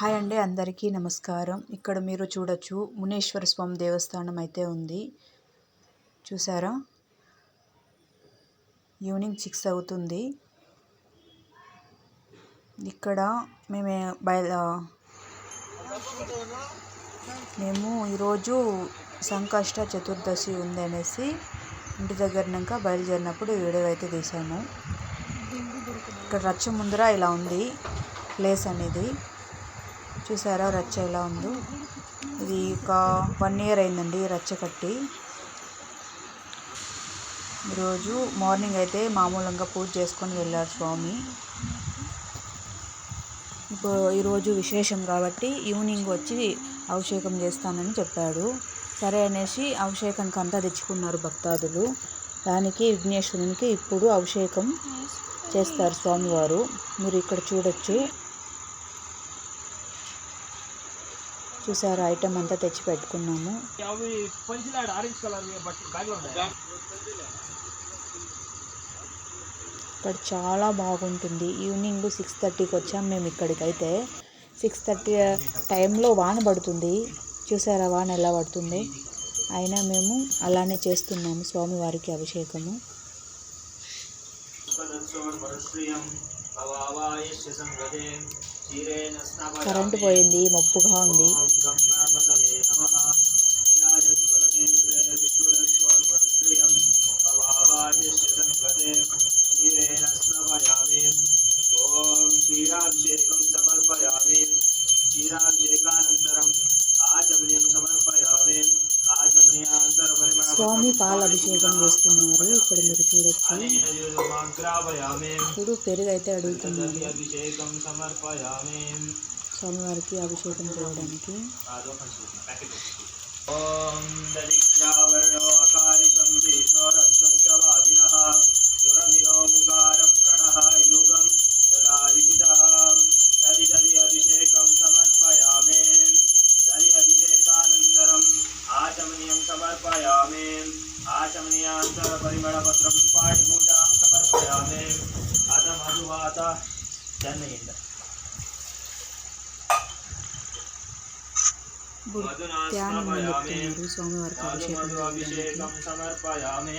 Hi అండి అందరికీ నమస్కారం. ఇక్కడ మీరు చూడొచ్చు మునేశ్వర స్వామి దేవస్థానం అయితే ఉంది. చూసారా? ఈవినింగ్ సిక్స్ అవుతుంది. ఇక్కడ మేము బయలు మేము ఈరోజు సంకష్ట చతుర్దశి ఉంది అనేసి ఇంటి దగ్గరనాక బయలుదేరినప్పుడు వీడియో అయితే తీసాము ఇక్కడ రచ్చ ముందర ఇలా ఉంది ప్లేస్ అనేది. చూసారా? రచ్చ ఎలా ఉందో. ఇది ఒక వన్ ఇయర్ అయిందండి రచ్చ కట్టి. ఈరోజు మార్నింగ్ అయితే మామూలుగా పూజ చేసుకొని వెళ్ళారు స్వామి. ఇప్పుడు ఈరోజు విశేషం కాబట్టి ఈవినింగ్ వచ్చి అభిషేకం చేస్తానని చెప్పాడు. సరే అనేసి అభిషేకానికి అంతా తెచ్చుకున్నారు భక్తాదులు. దానికి విఘ్నేశ్వరునికి ఇప్పుడు అభిషేకం చేస్తారు స్వామివారు. మీరు ఇక్కడ చూడొచ్చు. చూసారా ఐటమ్ అంతా తెచ్చి పెట్టుకున్నాము. ఇక్కడ చాలా బాగుంటుంది. ఈవినింగ్ సిక్స్ థర్టీకి వచ్చాం మేము ఇక్కడికైతే. సిక్స్ థర్టీ టైంలో వాన పడుతుంది. చూసారా వాన ఎలా పడుతుంది? అయినా మేము అలానే చేస్తున్నాము స్వామివారికి అభిషేకము. కరెంటు పోయింది మప్పుగా ఉంది. ఓం క్షీరాభిషేకం సమర్పయామి. క్షీరాభిషేకానంతరం ఆచమనీయం సమర్ప స్వామి పాల అభిషేకం చేస్తున్నారు. ఇక్కడ మీరు చూడొచ్చు. అనేనమాగ్రాపయామి ఇప్పుడు పెరుగు అయితే అడుగుతున్నారు. అభిషేకం సమర్పయామి స్వామివారికి అభిషేకం చేయడానికి. ఓం దరిద్రావరణో అకారితం విష్ణోరస్వస్య వాజినః సురమినో ముఖార ప్రణః యుగం తదారిపితః తది తది అభిషేకం సమర్పయామి తది అభిషేకానంతరం ఆచమనీయం సమర్పయామి ఆచమనీయాంతర పరిమళపత్ర పుష్పాణి పూజాం సమర్పయామి అత మధువాత చెన్నైంద ఇప్పుడు ధ్యానం చెప్తున్నారు స్వామివారికి అభిషేకం చేయడానికి అభిషేకం సమర్పయామి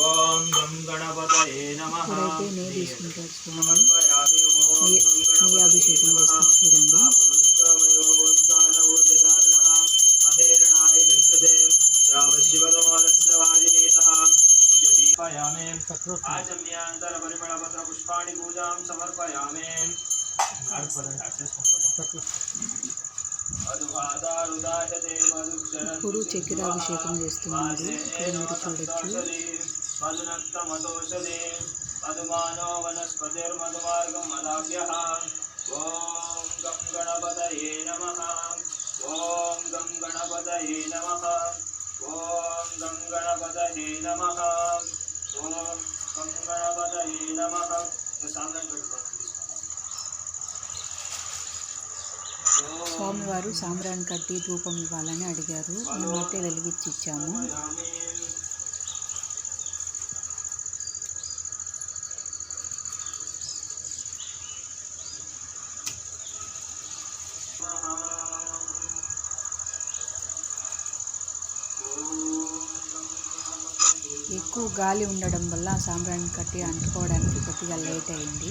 ఓం గం గణపతయే నమః ఇప్పుడైతే నెయ్యి తీసుకుంటారు స్వామి గణపతయే అభిషేకం నమః। చేస్తారు చూడండి. పుష్పాణి పూజాం సమర్పయామి। ఇప్పుడు చక్కెర అభిషేకం చేస్తున్నారు. ఇక్కడ మీరు చూడొచ్చు మధునక్తమదోషదే మధుమానో వనస్పతిర్మధుమార్గం మదాభ్యః ఓం గం గణపతయే నమః ఓం గం గణపతయే నమః ఓం గం గణపతయే నమః ఓం గం గణపతయే నమః సాంతం పెట్టుకోండి ఓం స్వామివారు సాంబ్రాణి కట్టి ధూపం ఇవ్వాలని అడిగారు. మేమైతే వెలిగించి ఇచ్చాము. ఎక్కువ గాలి ఉండడం వల్ల సాంబ్రాణి కట్టి అంటుకోవడానికి కొద్దిగా లేట్ అయింది.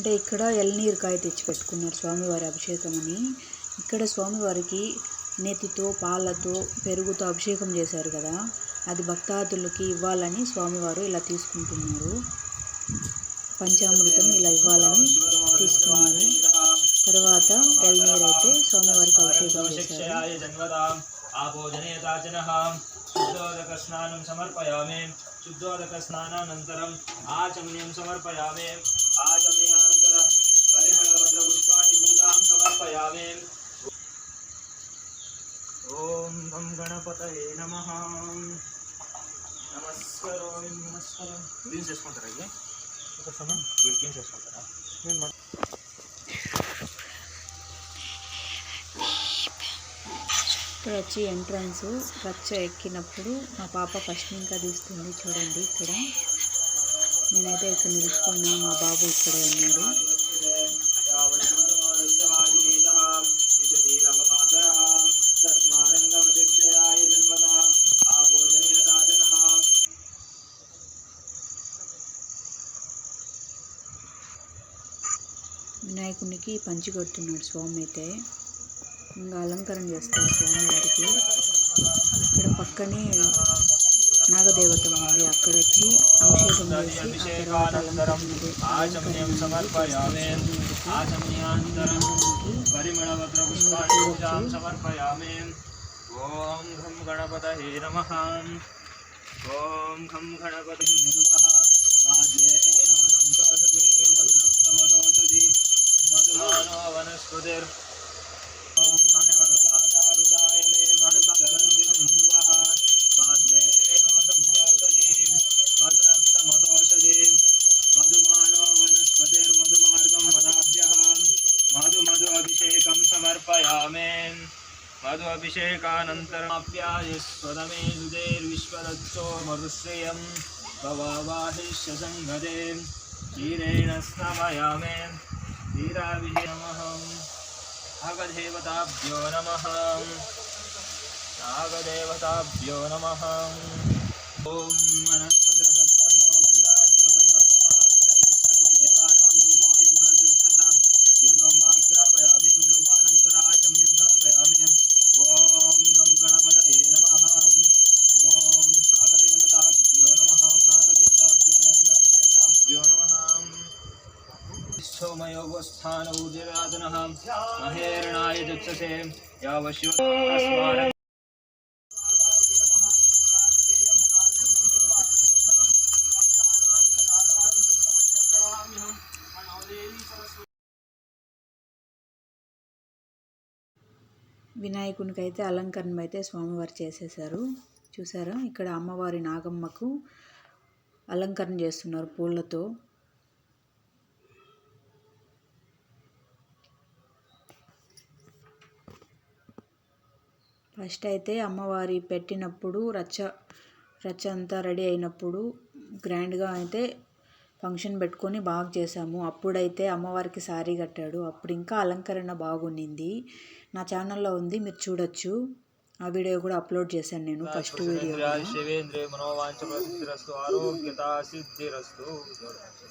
అంటే ఇక్కడ ఎల్నీరుకాయ తెచ్చి పెట్టుకున్నారు స్వామివారి అభిషేకం అని. ఇక్కడ స్వామివారికి నేతితో పాలతో పెరుగుతో అభిషేకం చేశారు కదా. అది భక్తాదులకి ఇవ్వాలని స్వామివారు ఇలా తీసుకుంటున్నారు. పంచామృతం ఇలా ఇవ్వాలని తీసుకున్నారు. తర్వాత ఎల్నీరు అయితే స్వామివారికి అభిషేకం చేశారు. శుద్ధోదక స్నానం సమర్పయామే. శుద్ధోదక స్నానానంతరం ఆచమనీయం సమర్పయామే. ఆచమనీయాంతర సమర్పయామి ఓం గం గణపతయే నమః నమస్కారం నమస్కారం క్లీన్ చేసుకుంటారా ఇది వీళ్ళు క్లీన్ చేసుకుంటారా ఇక్కడ వచ్చి ఎంట్రన్స్ రచ్చ ఎక్కినప్పుడు మా పాప ఫస్ట్ ఇంకా తీస్తుంది చూడండి ఇక్కడ. నేనైతే ఇక్కడ నిలుచుకున్నా మా బాబు ఇక్కడే ఉన్నాడు. వినాయకునికి పంచి కొడుతున్నాడు స్వామి అయితే ఇంకా అలంకరణ చేస్తారు స్వామి వారికి ఇక్కడ పక్కనే నాగదేవత ఉంది. అక్కడ వచ్చి అభిషేకం చేసి ఆ తర్వాత అలంకరణ చే- ఆచమనీయం సమర్పయామి ఆచమనీయాంతరం పరిమళపత్ర పుష్పాణి పూజాం సమర్పయామి ఓం ఘం గణపతయే నమః ఓం ఘం గణపతి మధువః రాజ్యేన సంతోషదే మధునప్తమదోషది मधुमानो वनस्पतिर्मधुमार्गं वदाभ्यः मधु मधु अभिषेकं समर्पयामे। मधु अभिषेकानन्तरमाप्यायस्वदमे सुधेर्विश्वदत्सो मधुश्रियं भवावाहिष्यसङ्गते क्षीरेण स्नमयामे वीराविहे नमः नागदेवताभ्यो नमः नागदेवताभ्यो नमः ॐ वनस्पति महेरणाय चक्षसे यावश्यो अस्मान् వినాయకునికి అయితే అలంకరణ అయితే స్వామివారు చేసేసారు చూసారా ఇక్కడ అమ్మవారి నాగమ్మకు అలంకరణ చేస్తున్నారు పూలతో ఫస్ట్ అయితే అమ్మవారి పెట్టినప్పుడు రచ్చ రచ్చ అంతా రెడీ అయినప్పుడు గ్రాండ్గా అయితే ఫంక్షన్ పెట్టుకొని బాగా చేసాము. అప్పుడైతే అమ్మవారికి శారీ కట్టాడు. అప్పుడు ఇంకా అలంకరణ బాగుండింది. నా ఛానల్లో ఉంది మీరు చూడొచ్చు. ఆ వీడియో కూడా అప్లోడ్ చేశాను నేను ఫస్ట్ వీడియో కూడా. శివేంద్రే మనోవాంఛ ప్రసిద్ధిరస్తు ఆరోగ్యత సిద్ధిరస్తు. అదే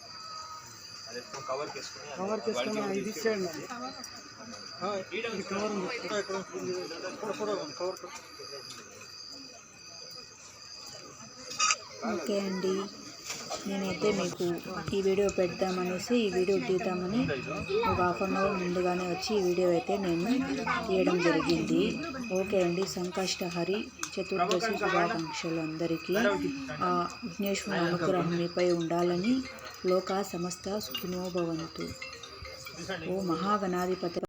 కవర్ చేసుకుని కవర్ చేసుకుని ఇది ఓకే అండి. నేనైతే మీకు ఈ వీడియో పెడదామనేసి ఈ వీడియో తీద్దామని ఒక హాఫ్ అన్ అవర్ ముందుగానే వచ్చి ఈ వీడియో అయితే నేను తీయడం జరిగింది. ఓకే అండి. సంకష్టహరి చతుర్దశి శుభాకాంక్షలు అందరికీ. ఆ విఘ్నేశ్వర అనుగ్రహం మీపై ఉండాలని లోకా సమస్త సుఖినో భవంతు. ఓ మహాగణాధిపతి